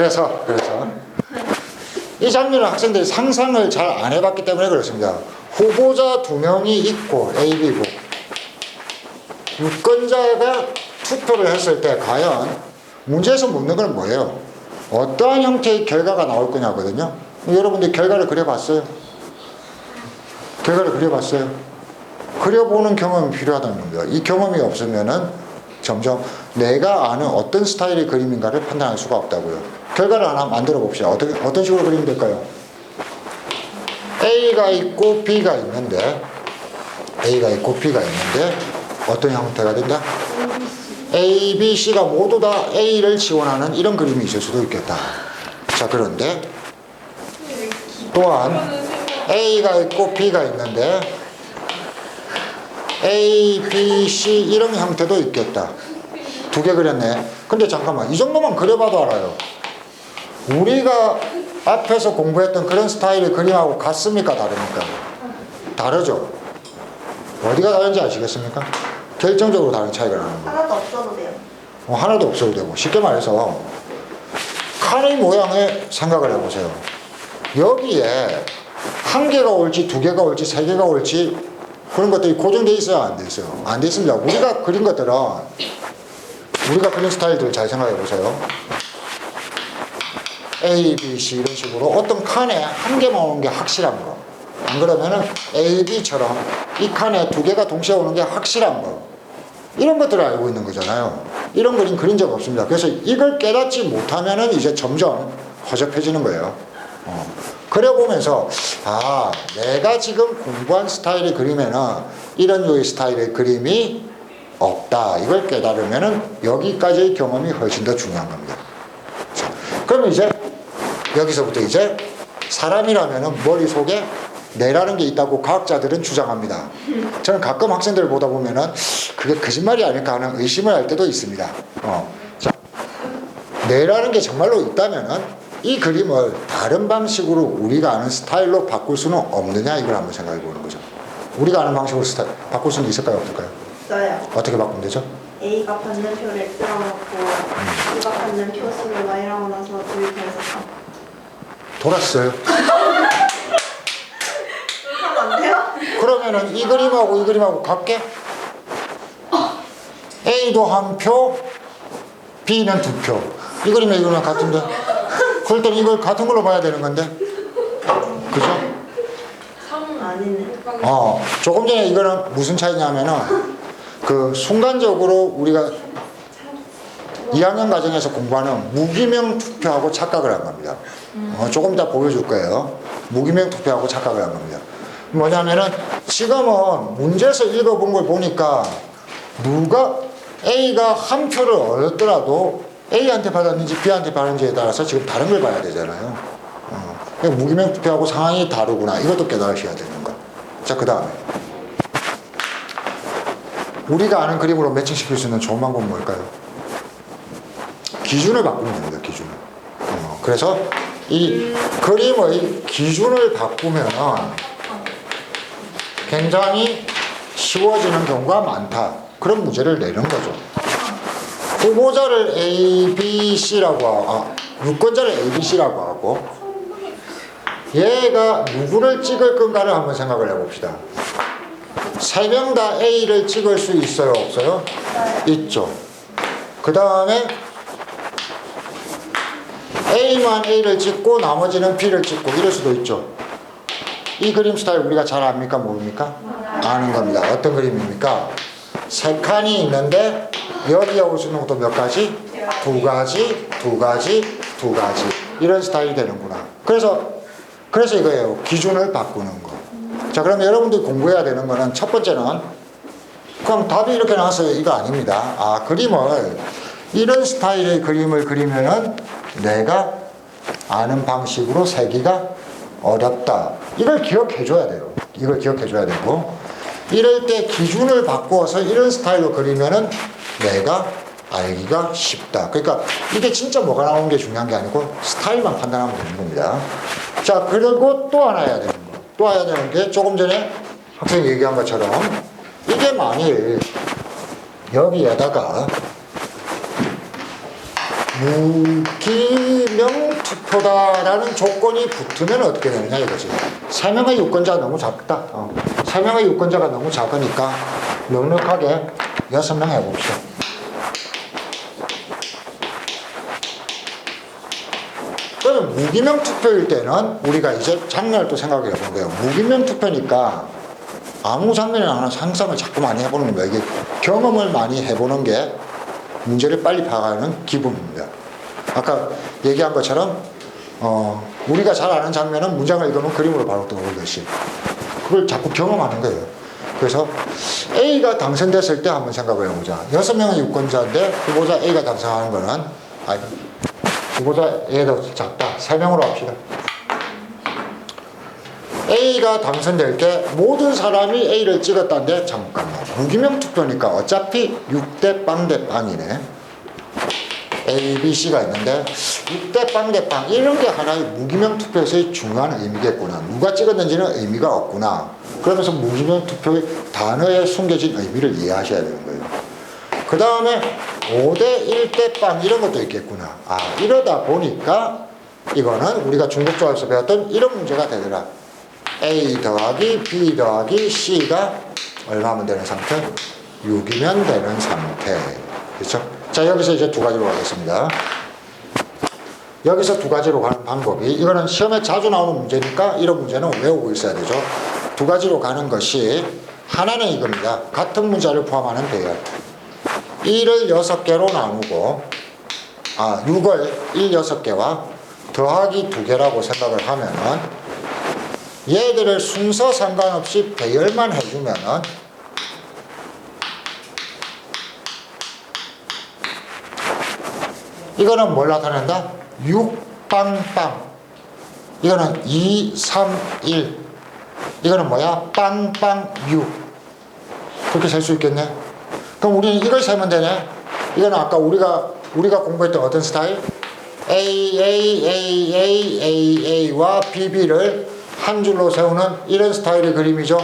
그래서 그래서 이 장면은 학생들이 상상을 잘 안 해봤기 때문에 그렇습니다. 후보자 두 명이 있고 A, B고 유권자가 투표를 했을 때 과연 문제에서 묻는 건 뭐예요? 어떠한 형태의 결과가 나올 거냐거든요. 여러분들 결과를 그려봤어요? 결과를 그려봤어요? 그려보는 경험이 필요하다는 겁니다. 이 경험이 없으면은 점점 내가 아는 어떤 스타일의 그림인가를 판단할 수가 없다고요. 결과를 하나 만들어 봅시다. 어떻게, 어떤 식으로 그리면 될까요? A가 있고 B가 있는데, A가 있고 B가 있는데, 어떤 형태가 된다? A, B, C가 모두 다 A를 지원하는 이런 그림이 있을 수도 있겠다. 자, 그런데 또한 A가 있고 B가 있는데 A, B, C 이런 형태도 있겠다. 두 개 그렸네. 근데 잠깐만, 이 정도만 그려봐도 알아요. 우리가 앞에서 공부했던 그런 스타일의 그림하고 같습니까? 다릅니까? 다르죠? 어디가 다른지 아시겠습니까? 결정적으로 다른 차이가 나는 거예요. 하나도 없어도 돼요. 어, 하나도 없어도 되고 쉽게 말해서 칸의 모양을 생각을 해보세요 여기에 한 개가 올지 두 개가 올지 세 개가 올지 그런 것들이 고정돼 있어요 안돼 있어요 안 돼 있습니다 우리가 그린 것들은 우리가 그린 스타일들 잘 생각해 보세요 A, B, C 이런 식으로 어떤 칸에 한 개만 오는 게 확실한 거. 안 그러면은 A, B처럼 이 칸에 두 개가 동시에 오는 게 확실한 거. 이런 것들을 알고 있는 거잖아요. 이런 그림 그린 적 없습니다. 그래서 이걸 깨닫지 못하면은 이제 점점 허접해지는 거예요. 어. 그려보면서, 아, 내가 지금 공부한 스타일의 그림에는 이런 류의 스타일의 그림이 없다. 이걸 깨달으면은 여기까지의 경험이 훨씬 더 중요한 겁니다. 자, 그러면 이제 여기서부터 이제 사람이라면은 머릿속에 뇌라는 게 있다고 과학자들은 주장합니다. 저는 가끔 학생들을 보다 보면은 그게 거짓말이 아닐까 하는 의심을 할 때도 있습니다. 어. 자, 뇌라는 게 정말로 있다면은 이 그림을 다른 방식으로 우리가 아는 스타일로 바꿀 수는 없느냐 이걸 한번 생각해 보는 거죠. 우리가 아는 방식으로 스타일 바꿀 수는 있을까요, 없을까요? 있어요. 어떻게 바꾸면 되죠? A가 받는 표를 X라고 놓고 B가 받는 표 수를 Y라고 나서 도입해서 돌았어요. 하면 안 돼요? 그러면은 이 그림하고 이 그림하고 같게 A도 한 표, B는 두 표. 이 그림에 이 그림은 같은데. 그럴 때는 이걸 같은 걸로 봐야 되는 건데. 그죠? 어, 조금 전에 이거는 무슨 차이냐면은 그 순간적으로 우리가 2학년 과정에서 공부하는 무기명 투표하고 착각을 한 겁니다. 어, 조금 이따 보여줄 거예요. 무기명 투표하고 착각을 한 겁니다. 뭐냐면은 지금은 문제에서 읽어본 걸 보니까 누가 A가 한 표를 얻었더라도 A한테 받았는지 B한테 받았는지에 따라서 지금 다른 걸 봐야 되잖아요. 어, 그러니까 무기명 투표하고 상황이 다르구나. 이것도 깨달으셔야 되는 거. 자, 그 다음에. 우리가 아는 그림으로 매칭시킬 수 있는 좋은 방법은 뭘까요? 기준을 바꾸면 됩니다, 기준을. 어, 그래서 이 그림의 기준을 바꾸면 굉장히 쉬워지는 경우가 많다. 그런 문제를 내는 거죠. 후보자를 A, B, C라고 하고, 아, 유권자를 A, B, C라고 하고, 얘가 누구를 찍을 건가를 한번 생각을 해봅시다. 세 명 다 A를 찍을 수 있어요, 없어요? 있죠. 그 다음에 A만 A를 찍고 나머지는 B를 찍고 이럴 수도 있죠. 이 그림 스타일 우리가 잘 압니까? 모릅니까? 아는 겁니다. 어떤 그림입니까? 세 칸이 있는데 여기에 올 수 있는 것도 몇 가지? 두 가지, 두 가지, 두 가지. 이런 스타일이 되는구나. 그래서, 그래서 이거예요. 기준을 바꾸는 거. 자, 그럼 여러분들이 공부해야 되는 거는 첫 번째는 그럼 답이 이렇게 나왔어요. 이거 아닙니다. 아, 그림을 이런 스타일의 그림을 그리면은 내가 아는 방식으로 세기가 어렵다. 이걸 기억해 줘야 돼요. 이걸 기억해 줘야 되고 이럴 때 기준을 바꾸어서 이런 스타일로 그리면은 내가 알기가 쉽다. 그러니까 이게 진짜 뭐가 나오는 게 중요한 게 아니고 스타일만 판단하면 되는 겁니다. 자, 그리고 또 하나 해야 되는 거. 또 해야 되는 게 조금 전에 학생이 얘기한 것처럼 이게 만일 여기에다가 무기명 투표다라는 조건이 붙으면 어떻게 되느냐 이거지. 세 명의 유권자가 너무 작다. 어. 세 명의 유권자가 너무 작으니까 넉넉하게 여섯 명 해봅시다. 그러면 무기명 투표일 때는 우리가 이제 장면을 또 생각해 본 거예요. 무기명 투표니까 아무 장면이나 하나 상상을 자꾸 많이 해보는 거예요. 이게 경험을 많이 해보는 게 문제를 빨리 파악하는 기분입니다. 아까 얘기한 것처럼 어, 우리가 잘 아는 장면은 문장을 읽으면 그림으로 바로 떠오르듯이 그걸 자꾸 경험하는 거예요. 그래서 A가 당선됐을 때 한번 생각을 해보자. 여섯 명의 유권자인데 후보자 A가 당선하는 거는 아니 후보자 A가 더 작다. 세 명으로 합시다. A가 당선될 때 모든 사람이 A를 찍었다는데 잠깐만. 무기명 투표니까 어차피 6대 빵대 빵이네. A, B, C가 있는데 6대 빵대 빵. 이런 게 하나의 무기명 투표에서의 중요한 의미겠구나. 누가 찍었는지는 의미가 없구나. 그러면서 무기명 투표의 단어에 숨겨진 의미를 이해하셔야 되는 거예요. 그 다음에 5대 1대 빵 이런 것도 있겠구나. 아 이러다 보니까 이거는 우리가 중국 조합에서 배웠던 이런 문제가 되더라 A 더하기 B 더하기 C가 얼마면 되는 상태? 6이면 되는 상태. 그렇죠? 자, 여기서 이제 두 가지로 가겠습니다. 여기서 두 가지로 가는 방법이 이거는 시험에 자주 나오는 문제니까 이런 문제는 외우고 있어야 되죠. 두 가지로 가는 것이 하나는 이겁니다. 같은 문자를 포함하는 배열. 1을 6개로 나누고 아, 6을 1 6개와 더하기 2개라고 생각을 하면은 얘들을 순서 상관없이 배열만 해주면은 이거는 뭘 나타낸다? 6빵빵 이거는 2, 3, 1 이거는 뭐야? 빵빵 6 그렇게 셀 수 있겠네 그럼 우리는 이걸 세면 되네 이거는 아까 우리가 우리가 공부했던 어떤 스타일? A, A, A, A, A, A와 B, B를 한 줄로 세우는 이런 스타일의 그림이죠.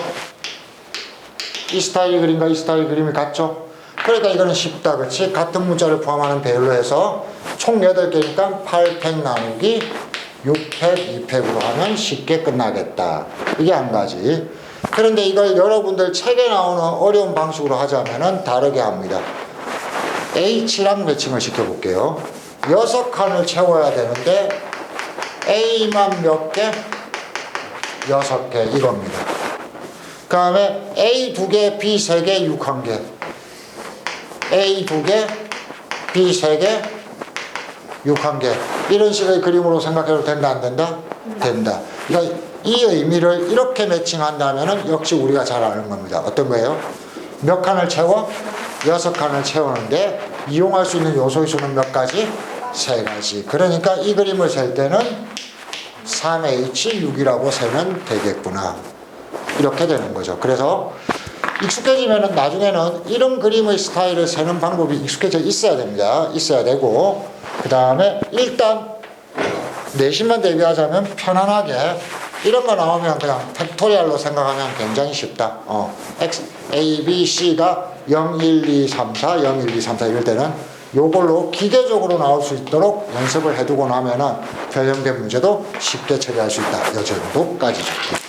이 스타일의 그림과 이 스타일의 그림이 같죠. 그러니까 이거는 쉽다. 그렇지? 같은 문자를 포함하는 배열로 해서 총 8개니까 8팩 나누기 6팩, 2팩으로 하면 쉽게 끝나겠다. 이게 한 가지. 그런데 이걸 여러분들 책에 나오는 어려운 방식으로 하자면은 다르게 합니다. H랑 매칭을 시켜볼게요. 여섯 칸을 채워야 되는데 A만 몇 개? 여섯 개 이겁니다. 그 다음에 A 두 개, B 세 개, 6한 개. A 두 개, B 세 개, 6한 개. 이런 식의 그림으로 생각해도 된다, 안 된다? 된다. 그러니까 이 의미를 이렇게 매칭한다면 역시 우리가 잘 아는 겁니다. 어떤 거예요? 몇 칸을 채워? 여섯 칸을 채우는데 이용할 수 있는 요소의 수는 몇 가지? 세 가지. 그러니까 이 그림을 셀 때는 3H6이라고 세면 되겠구나. 이렇게 되는 거죠. 그래서 익숙해지면은 나중에는 이런 그림의 스타일을 세는 방법이 익숙해져 있어야 됩니다. 있어야 되고, 그 다음에 일단 내신만 대비하자면 편안하게 이런 거 나오면 그냥 팩토리얼로 생각하면 굉장히 쉽다. 어, X, A, B, C가 0, 1, 2, 3, 4, 0, 1, 2, 3, 4 이럴 때는 요걸로 기계적으로 나올 수 있도록 연습을 해두고 나면은 변형된 문제도 쉽게 처리할 수 있다. 요 정도까지죠.